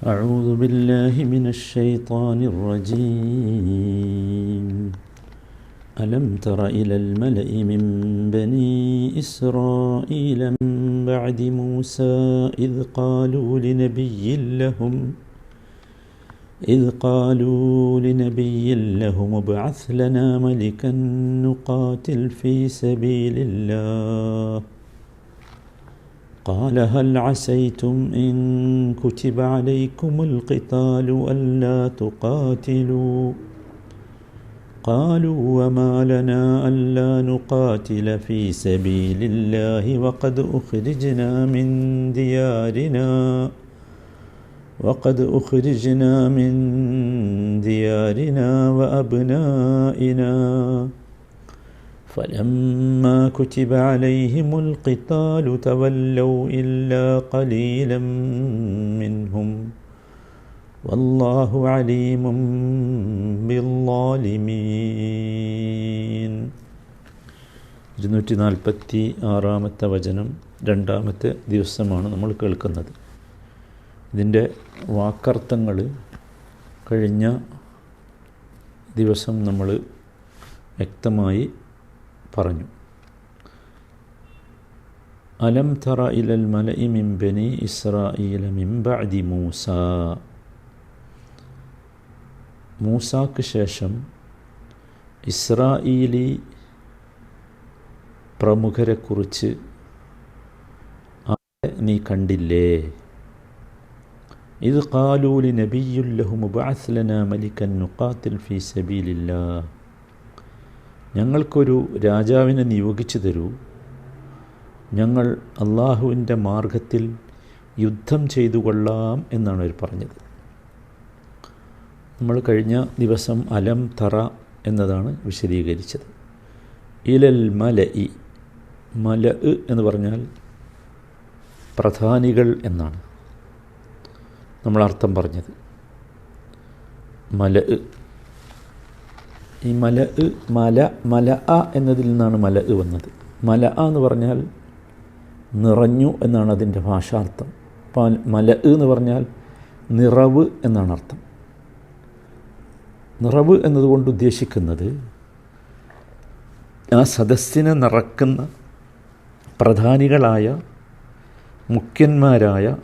أعوذ بالله من الشيطان الرجيم. ألم تر إلى الملأ من بني إسرائيل من بعد موسى إذ قالوا لنبي لهم إذ قالوا لنبي لهم ابعث لنا ملكا نقاتل في سبيل الله. قال هل عسيتم إن كتب عليكم القتال ألا تقاتلوا؟ قالوا وما لنا ألا نقاتل في سبيل الله وقد أخرجنا من ديارنا وقد أخرجنا من ديارنا وأبنائنا. فلما كتب عليهم القتال تولوا إلا قليلا منهم والله عليم بالظالمين ഇരുന്നൂറ്റി നാൽപ്പത്തി ആറാമത്തെ വചനം രണ്ടാമത്തെ ദിവസമാണ് നമ്മൾ കേൾക്കുന്നത് ഇതിൻ്റെ വാക്കർത്ഥങ്ങൾ കഴിഞ്ഞ ദിവസം നമ്മൾ വ്യക്തമായി പറഞ്ഞു. അലം തറ ഇലൽ മലഇ മിൻ ബനി ഇസ്രായേല മിൻ ബഅദി മൂസ. മൂസാക്ക് ശേഷം ഇസ്രായേലി പ്രമുഖരെക്കുറിച്ച് നീ കണ്ടില്ലേ? ഇത് കാലൂലി നബിയുല്ലഹു മുബാസ്ലന മലിക്കൻ നുക്കാത്തിൽ ഫി സബീലില്ല. ഞങ്ങൾക്കൊരു രാജാവിനെ നിയോഗിച്ചു തരൂ. ഞങ്ങൾ അള്ളാഹുവിന്റെ മാർഗത്തിൽ യുദ്ധം ചെയ്തു കൊള്ളാം എന്നാണ് അവർ പറഞ്ഞത്. നമ്മൾ കഴിഞ്ഞ ദിവസം അലം തറ എന്നതാണ് വിശദീകരിച്ചത്. ഇലൽ മല ഇ മല എന്ന് പറഞ്ഞാൽ പ്രധാനികൾ എന്നാണ്. നമ്മൾ അർത്ഥം പറഞ്ഞത്. മല ഈ മല മല മല അ എന്നതിൽ നിന്നാണ് മല വന്നത്. മല അ എന്ന് പറഞ്ഞാൽ നിറഞ്ഞു എന്നാണ് അതിന്റെ ഭാഷാർത്ഥം. മല എന്ന് പറഞ്ഞാൽ നിറവ് എന്നാണ് അർത്ഥം. നിറവ് എന്നതുകൊണ്ട് ഉദ്ദേശിക്കുന്നത് ആ സദസ്സിനെ നിറക്കുന്ന പ്രധാനികളായ മുഖ്യന്മാരായ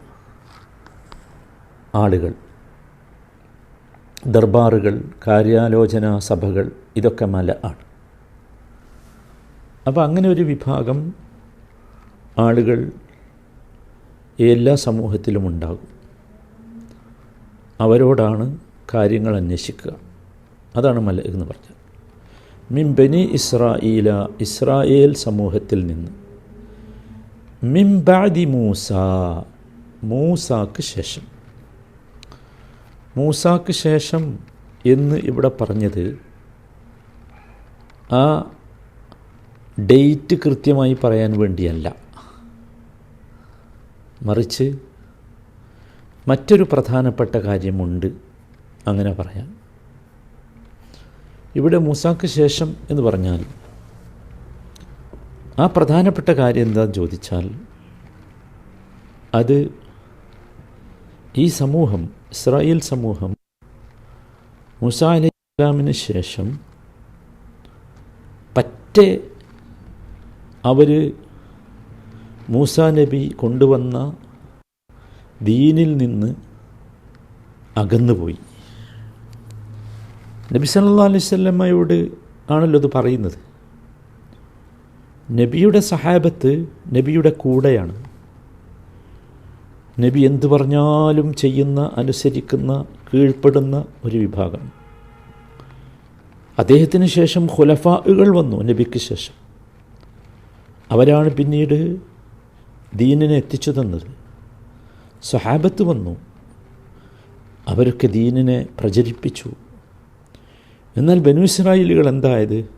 ആളുകൾ. ദർബാറുകൾ കാര്യാലോചന സഭകൾ ഇതൊക്കെ മല ആണ്. അപ്പോൾ അങ്ങനെ ഒരു വിഭാഗം ആളുകൾ എല്ലാ സമൂഹത്തിലും ഉണ്ടാകും. അവരോടാണ് കാര്യങ്ങൾ അന്വേഷിക്കുക. അതാണ് മല എന്ന് പറഞ്ഞത്. മിം ബനി ഇസ്രായേല ഇസ്രായേൽ സമൂഹത്തിൽ നിന്ന്. മിംബാദി മൂസ മൂസാക്ക് ശേഷം. മൂസാക്ക് ശേഷം എന്ന് ഇവിടെ പറഞ്ഞത് ആ ഡേറ്റ് കൃത്യമായി പറയാൻ വേണ്ടിയല്ല. മറിച്ച് മറ്റൊരു പ്രധാനപ്പെട്ട കാര്യമുണ്ട് അങ്ങനെ പറയാം. ഇവിടെ മൂസാക്ക് ശേഷം എന്ന് പറഞ്ഞാൽ ആ പ്രധാനപ്പെട്ട കാര്യം എന്താണെന്ന് ചോദിച്ചാൽ അത് ഈ സമൂഹം ഇസ്രായേൽ സമൂഹം മുസ അലി ഇസ്ലാമിന് ശേഷം പറ്റേ അവർ മൂസ നബി കൊണ്ടുവന്ന ദീനിൽ നിന്ന് അകന്നുപോയി. നബി സല്ലാ അലൈവല്ലമ്മയോട് ആണല്ലോ അത് പറയുന്നത്. നബിയുടെ സഹാബത്ത് നബിയുടെ കൂടെയാണ്. നബി എന്തു പറഞ്ഞാലും ചെയ്യുന്ന അനുസരിക്കുന്ന കീഴ്പ്പെടുന്ന ഒരു വിഭാഗം. അദ്ദേഹത്തിന് ശേഷം ഖുലഫാകൾ വന്നു നബിക്ക് ശേഷം. അവരാണ് പിന്നീട് ദീനിനെ എത്തിച്ചു തന്നത് സഹാബത്ത് വന്നു. അവരൊക്കെ ദീനിനെ പ്രചരിപ്പിച്ചു. എന്നാൽ ബനു ഇസ്രായേലുകൾ എന്തായത്?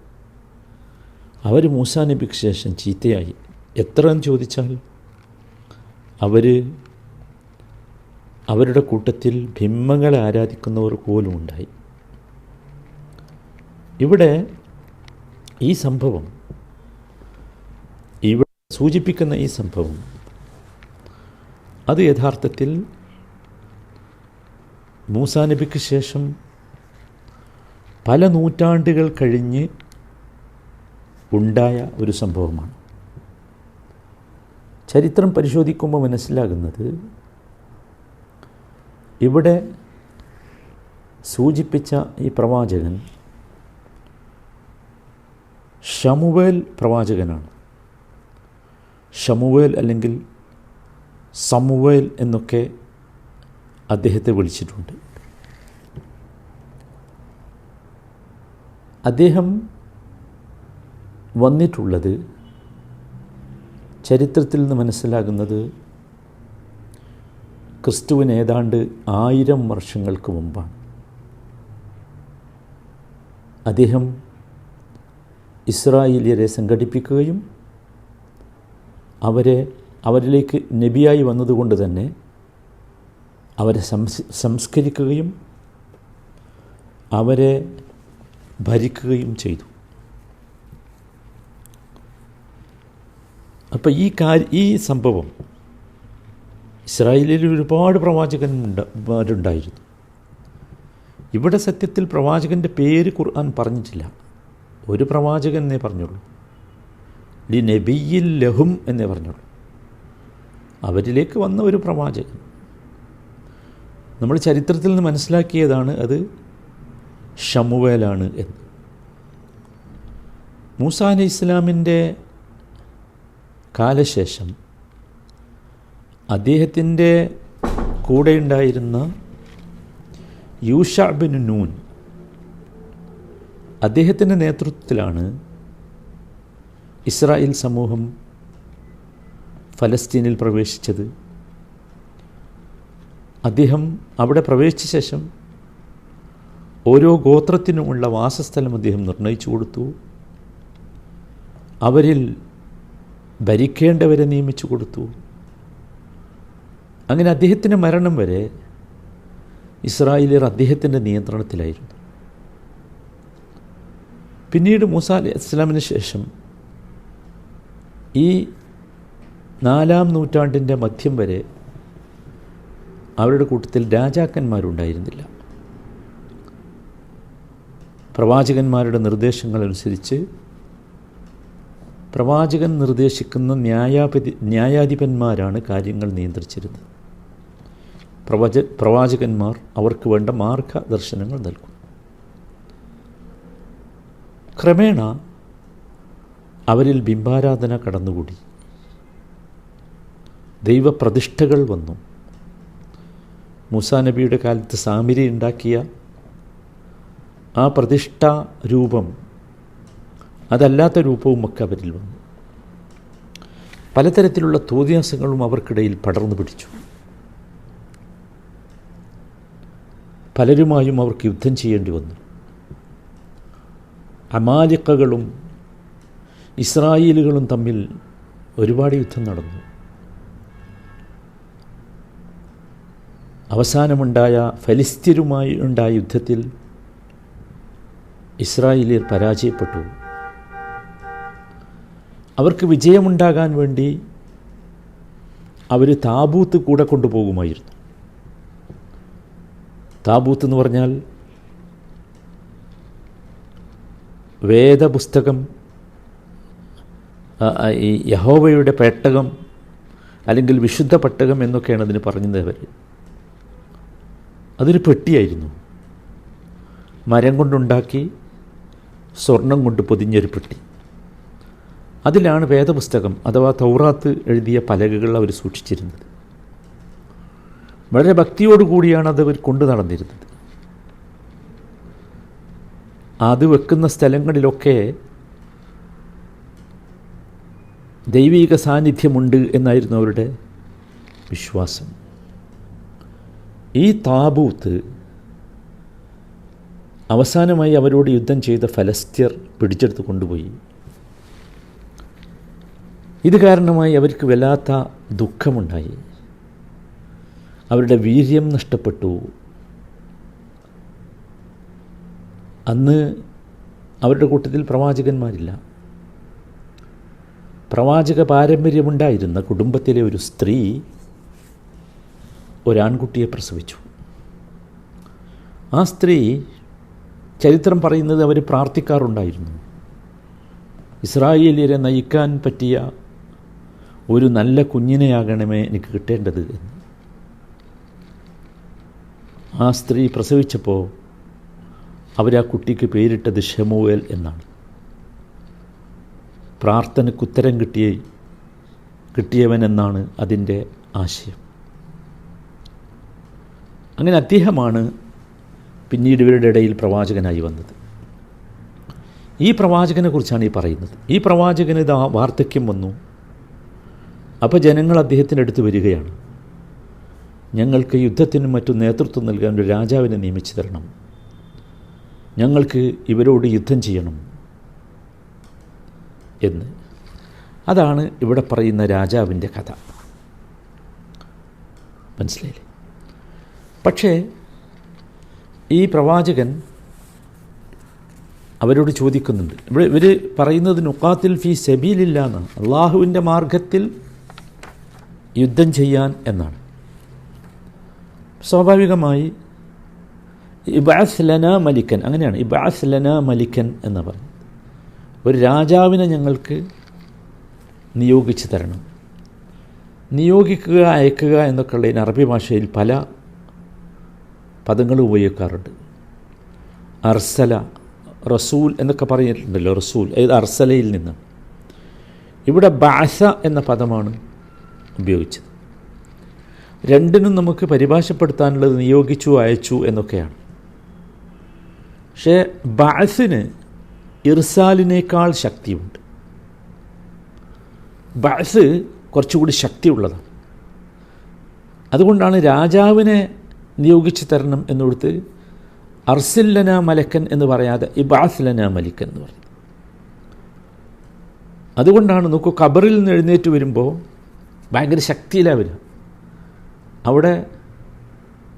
അവർ മൂസാ നബിക്ക് ശേഷം ചീത്തയായി. എത്ര എന്ന് ചോദിച്ചാൽ അവർ അവരുടെ കൂട്ടത്തിൽ ഭിമ്മങ്ങളെ ആരാധിക്കുന്നവർ പോലും ഉണ്ടായി. ഇവിടെ ഈ സംഭവം ഇവിടെ സൂചിപ്പിക്കുന്ന ഈ സംഭവം അത് യഥാർത്ഥത്തിൽ മൂസാ നബിക്ക് ശേഷം പല നൂറ്റാണ്ടുകൾ കഴിഞ്ഞ് ഉണ്ടായ ഒരു സംഭവമാണ്. ചരിത്രം പരിശോധിക്കുമ്പോൾ മനസ്സിലാകുന്നത് ഇവിടെ സൂചിപ്പിച്ച ഈ പ്രവാചകൻ ഷമുവേൽ പ്രവാചകനാണ്. ഷമുവേൽ അല്ലെങ്കിൽ സമുവേൽ എന്നൊക്കെ അദ്ദേഹത്തെ വിളിച്ചിട്ടുണ്ട്. അദ്ദേഹം വന്നിട്ടുള്ളത് ചരിത്രത്തിൽ നിന്ന് മനസ്സിലാകുന്നത് ക്രിസ്തുവിന് ഏതാണ്ട് ആയിരം വർഷങ്ങൾക്ക് മുമ്പാണ്. അദ്ദേഹം ഇസ്രായേലിയരെ സംഘടിപ്പിക്കുകയും അവരെ അവരിലേക്ക് നബിയായി വന്നതുകൊണ്ട് തന്നെ അവരെ സംസ് സംസ്കരിക്കുകയും അവരെ ഭരിക്കുകയും ചെയ്തു. അപ്പോൾ ഈ കാര്യ ഈ സംഭവം ഇസ്രായേലിൽ ഒരുപാട് പ്രവാചകന്മാരുണ്ടായിരുന്നു ഇവിടെ സത്യത്തിൽ പ്രവാചകന്റെ പേര് ഖുർആൻ പറഞ്ഞിട്ടില്ല. ഒരു പ്രവാചകൻ എന്നേ പറഞ്ഞുള്ളൂ. ലി നബിയിൽ ലഹും എന്നേ പറഞ്ഞുള്ളൂ. അവരിലേക്ക് വന്ന ഒരു പ്രവാചകൻ. നമ്മൾ ചരിത്രത്തിൽ നിന്ന് മനസ്സിലാക്കിയതാണ് അത് ഷമുവേലാണ് എന്ന്. മൂസ അലി ഇസ്ലാമിന്റെ കാലശേഷം അദ്ദേഹത്തിന്റെ കൂടെയുണ്ടായിരുന്ന യൂഷാബിൻ നൂൻ അദ്ദേഹത്തിന്റെ നേതൃത്വത്തിലാണ് ഇസ്രായേൽ സമൂഹം ഫലസ്തീനിൽ പ്രവേശിച്ചത്. അദ്ദേഹം അവിടെ പ്രവേശിച്ച ശേഷം ഓരോ ഗോത്രത്തിനുമുള്ള വാസസ്ഥലം അദ്ദേഹം നിർണയിച്ചു കൊടുത്തു. അവരിൽ ഭരിക്കേണ്ടവരെ നിയമിച്ചു കൊടുത്തു. അങ്ങനെ അദ്ദേഹത്തിന്റെ മരണം വരെ ഇസ്രായേലിയർ അദ്ദേഹത്തിന്റെ നിയന്ത്രണത്തിലായിരുന്നു. പിന്നീട് മൂസ ഇസ്ലാമിന് ശേഷം ഈ നാലാം നൂറ്റാണ്ടിന്റെ മധ്യം വരെ അവരുടെ കൂട്ടത്തിൽ രാജാക്കന്മാരുണ്ടായിരുന്നില്ല. പ്രവാചകന്മാരുടെ നിർദ്ദേശങ്ങൾ അനുസരിച്ച് പ്രവാചകൻ നിർദ്ദേശിക്കുന്ന ന്യായാപതി ന്യായാധിപന്മാരാണ് കാര്യങ്ങൾ നിയന്ത്രിച്ചിരുന്നത്. പ്രവച പ്രവാചകന്മാർ അവർക്ക് വേണ്ട മാർഗദർശനങ്ങൾ നൽകും. ക്രമേണ അവരിൽ ബിംബാരാധന കടന്നുകൂടി. ദൈവപ്രതിഷ്ഠകൾ വന്നു. മൂസാ നബിയുടെ കാലത്ത് സാമിരി ഉണ്ടാക്കിയ ആ പ്രതിഷ്ഠ രൂപം അതല്ലാത്ത രൂപവും ഒക്കെ അവരിൽ വന്നു. പലതരത്തിലുള്ള തോതിയാസങ്ങളും അവർക്കിടയിൽ പടർന്നു പിടിച്ചു. പലരുമായും അവർക്ക് യുദ്ധം ചെയ്യേണ്ടി വന്നു. അമാലിക്കകളും ഇസ്രായേലുകളും തമ്മിൽ ഒരുപാട് യുദ്ധം നടന്നു. അവസാനമുണ്ടായ ഫലിസ്തീനുമായി ഉണ്ടായ യുദ്ധത്തിൽ ഇസ്രായേലിയർ പരാജയപ്പെട്ടു. അവർക്ക് വിജയമുണ്ടാകാൻ വേണ്ടി അവർ താബൂത്ത് കൂടെ കൊണ്ടുപോകുമായിരുന്നു. താബൂത്ത് എന്ന് പറഞ്ഞാൽ വേദപുസ്തകം ഈ യഹോവയുടെ പെട്ടകം അല്ലെങ്കിൽ വിശുദ്ധ പെട്ടകം എന്നൊക്കെയാണ് അതിന് പറഞ്ഞത് അവർ അതൊരു പെട്ടിയായിരുന്നു. മരം കൊണ്ടുണ്ടാക്കി സ്വർണം കൊണ്ട് പൊതിഞ്ഞൊരു പെട്ടി. അതിലാണ് വേദപുസ്തകം അഥവാ തൗറാത്ത് എഴുതിയ പലകകൾ അവർ സൂക്ഷിച്ചിരുന്നത്. വളരെ ഭക്തിയോടുകൂടിയാണ് അത് അവർ കൊണ്ടു നടന്നിരുന്നത്. അത് വെക്കുന്ന സ്ഥലങ്ങളിലൊക്കെ ദൈവീക സാന്നിധ്യമുണ്ട് എന്നായിരുന്നു അവരുടെ വിശ്വാസം. ഈ താബൂത്ത് അവസാനമായി അവരോട് യുദ്ധം ചെയ്ത ഫലസ്തീർ പിടിച്ചെടുത്ത് കൊണ്ടുപോയി. ഇത് കാരണമായി അവർക്ക് വല്ലാത്ത ദുഃഖമുണ്ടായി. അവരുടെ വീര്യം നഷ്ടപ്പെട്ടു. അന്ന് അവരുടെ കൂട്ടത്തിൽ പ്രവാചകന്മാരില്ല. പ്രവാചക പാരമ്പര്യമുണ്ടായിരുന്ന കുടുംബത്തിലെ ഒരു സ്ത്രീ ഒരാൺകുട്ടിയെ പ്രസവിച്ചു. ആ സ്ത്രീ ചരിത്രം പറയുന്നത് അവർ പ്രാർത്ഥിക്കാറുണ്ടായിരുന്നു. ഇസ്രായേലിയരെ നയിക്കാൻ പറ്റിയ ഒരു നല്ല കുഞ്ഞിനെയാകണമേ എനിക്ക് കിട്ടേണ്ടത് എന്ന്. ആ സ്ത്രീ പ്രസവിച്ചപ്പോൾ അവരാ കുട്ടിക്ക് പേരിട്ടത് ഷെമുവേൽ എന്നാണ്. പ്രാർത്ഥനയ്ക്ക് ഉത്തരം കിട്ടിയ കിട്ടിയവൻ എന്നാണ് അതിന്റെ ആശയം. അങ്ങനെ അദ്ദേഹമാണ് പിന്നീട് ഇവരുടെ ഇടയിൽ പ്രവാചകനായി വന്നത്. ഈ പ്രവാചകനെ കുറിച്ചാണ് ഈ പറയുന്നത്. ഈ പ്രവാചകന് ഇത് വാർദ്ധക്യം വന്നു. അപ്പോൾ ജനങ്ങൾ അദ്ദേഹത്തിന്റെ അടുത്ത് വരികയാണ്. ഞങ്ങൾക്ക് യുദ്ധത്തിനും മറ്റും നേതൃത്വം നൽകാൻ ഒരു രാജാവിനെ നിയമിച്ചു തരണം. ഞങ്ങൾക്ക് ഇവരോട് യുദ്ധം ചെയ്യണം എന്ന്. അതാണ് ഇവിടെ പറയുന്ന രാജാവിന്റെ കഥ. മനസ്സിലായില്ലേ? പക്ഷേ ഈ പ്രവാചകൻ അവരോട് ചോദിക്കുന്നുണ്ട്. ഇവിടെ ഇവർ പറയുന്നത് നുക്കാത്തിൽ ഫി സെബീലില്ല എന്നാണ് അള്ളാഹുവിന്റെ മാർഗത്തിൽ യുദ്ധം ചെയ്യാൻ എന്നാണ്. സ്വാഭാവികമായി ഇബാസ്ലന മലിക്കൻ അങ്ങനെയാണ്. ഇബാസ്ലന മലിക്കൻ എന്ന് പറഞ്ഞു. ഒരു രാജാവിനെ ഞങ്ങൾക്ക് നിയോഗിച്ചു തരണം. നിയോഗിക്കുക അയക്കുക എന്നൊക്കെയുള്ളതിന് അറബി ഭാഷയിൽ പല പദങ്ങൾ ഉപയോഗിക്കാറുണ്ട്. അർസല റസൂൽ എന്നൊക്കെ പറഞ്ഞിട്ടുണ്ടല്ലോ റസൂൽ. ഏത്? അർസലയിൽ നിന്ന്. ഇവിടെ ബാസ എന്ന പദമാണ് ഉപയോഗിച്ചത്. രണ്ടിനും നമുക്ക് പരിഭാഷപ്പെടുത്താനുള്ളത് നിയോഗിച്ചു അയച്ചു എന്നൊക്കെയാണ്. പക്ഷേ ബാസിന് ഇർസാലിനേക്കാൾ ശക്തിയുണ്ട്. ബാസ് കുറച്ചുകൂടി ശക്തിയുള്ളതാണ്. അതുകൊണ്ടാണ് രാജാവിനെ നിയോഗിച്ചു തരണം എന്നുകൊടുത്ത് അർസില്ലന മലക്കൻ എന്ന് പറയാതെ ഇബാസ്ലന മലിക്കൻ എന്ന് പറയുന്നത്. അതുകൊണ്ടാണ് നോക്കൂ ഖബറിൽ നിന്ന് എഴുന്നേറ്റ് വരുമ്പോൾ ഭയങ്കര ശക്തിയിലാണ് വരിക. അവിടെ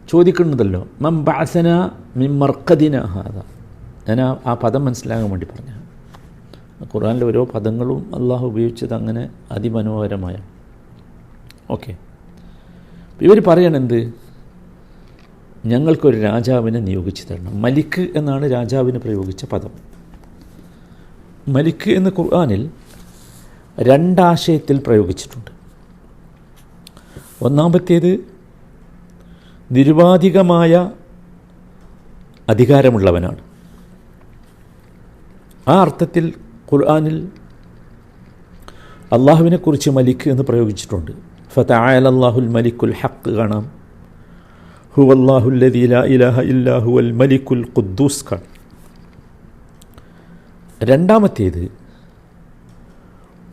ചോദിക്കുന്നതല്ലോ മം ബാസന മിം മർക്കദിന ഹാദ. ഞാൻ ആ ആ പദം മനസ്സിലാകാൻ വേണ്ടി പറഞ്ഞു ഖുറാനിലെ ഓരോ പദങ്ങളും അള്ളാഹു ഉപയോഗിച്ചത് അങ്ങനെ അതിമനോഹരമായ. ഓക്കെ. ഇവർ പറയണെന്ത് ഞങ്ങൾക്കൊരു രാജാവിനെ നിയോഗിച്ചു തരണം. മലിക്ക് എന്നാണ് രാജാവിന് പ്രയോഗിച്ച പദം. മലിക്ക് എന്ന് ഖുർആാനിൽ രണ്ടാശയത്തിൽ പ്രയോഗിച്ചിട്ടുണ്ട്. ഒന്നാമത്തേത് നിരുപാധികമായ അധികാരമുള്ളവനാണ്. ആ അർത്ഥത്തിൽ ഖുർആാനിൽ അള്ളാഹുവിനെക്കുറിച്ച് മലിക്ക് എന്ന് പ്രയോഗിച്ചിട്ടുണ്ട്. ഫതആല അള്ളാഹുൽ മലിക്കുൽ ഹക്ക് കാണാം. ഹുവല്ലാഹുല്ലദീ ലാ ഇലാഹ ഇല്ലാഹു അൽ മലിക്കുൽ ഖുദ്ദൂസ് കാണാം. രണ്ടാമത്തേത്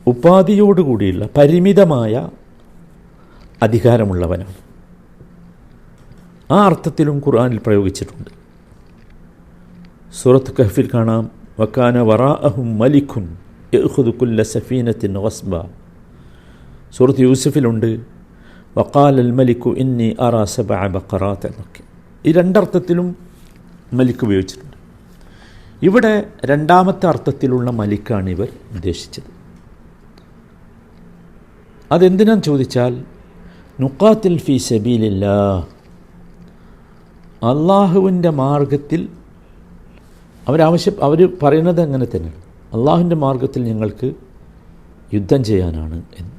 ഉപാധിയോടുകൂടിയുള്ള പരിമിതമായ അധികാരമുള്ളവനാണ്. ആ അർത്ഥത്തിലും ഖുർആനിൽ പ്രയോഗിച്ചിട്ടുണ്ട്. സൂറത്ത് കഹഫിൽ കാണാം വക്കാന വറാഅഹും മലിഖുൻ യഹുദുക്കുല്ല സഫീനത്തിൻ വസ്ബ. സൂറത്ത് യൂസഫിലുണ്ട് വക്കാൽ അൽ മലിക്കു ഇന്നി അറാ സബ ബക്കറാത്ത് എന്നൊക്കെ. ഈ രണ്ടർത്ഥത്തിലും മലിക്ക് ഉപയോഗിച്ചിട്ടുണ്ട്. ഇവിടെ രണ്ടാമത്തെ അർത്ഥത്തിലുള്ള മലിക്കാണ് ഇവർ ഉദ്ദേശിച്ചത്. അതെന്തിനാന്ന് ചോദിച്ചാൽ നുക്കാത്തിൽ ഫി സബീലില്ല അള്ളാഹുവിന്റെ മാർഗത്തിൽ അവരാവശ്യം അവർ പറയുന്നത് അങ്ങനെ തന്നെയാണ് അള്ളാഹുവിന്റെ മാർഗത്തിൽ ഞങ്ങൾക്ക് യുദ്ധം ചെയ്യാനാണ് എന്ന്.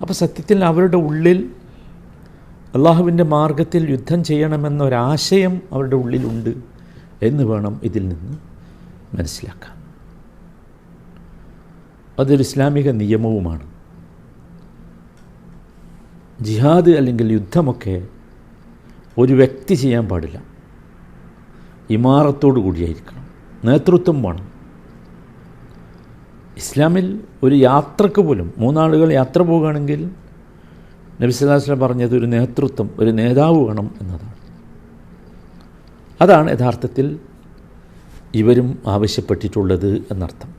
അപ്പോൾ സത്യത്തിൽ അവരുടെ ഉള്ളിൽ അള്ളാഹുവിന്റെ മാർഗത്തിൽ യുദ്ധം ചെയ്യണമെന്നൊരാശയം അവരുടെ ഉള്ളിലുണ്ട് എന്ന് വേണം ഇതിൽ നിന്ന് മനസ്സിലാക്കാൻ. അതൊരു ഇസ്ലാമിക നിയമവുമാണ്. ജിഹാദ് അല്ലെങ്കിൽ യുദ്ധമൊക്കെ ഒരു വ്യക്തി ചെയ്യാൻ പാടില്ല. ഇമാറത്തോടു കൂടിയായിരിക്കണം. നേതൃത്വം വേണം. ഇസ്ലാമിൽ ഒരു യാത്രയ്ക്ക് പോലും മൂന്നാളുകൾ യാത്ര പോവുകയാണെങ്കിൽ നബി സ്വലാസ്ലം പറഞ്ഞത് ഒരു നേതൃത്വം ഒരു നേതാവ് വേണം എന്നതാണ്. അതാണ് യഥാർത്ഥത്തിൽ ഇവരും ആവശ്യപ്പെട്ടിട്ടുള്ളത് എന്നർത്ഥം.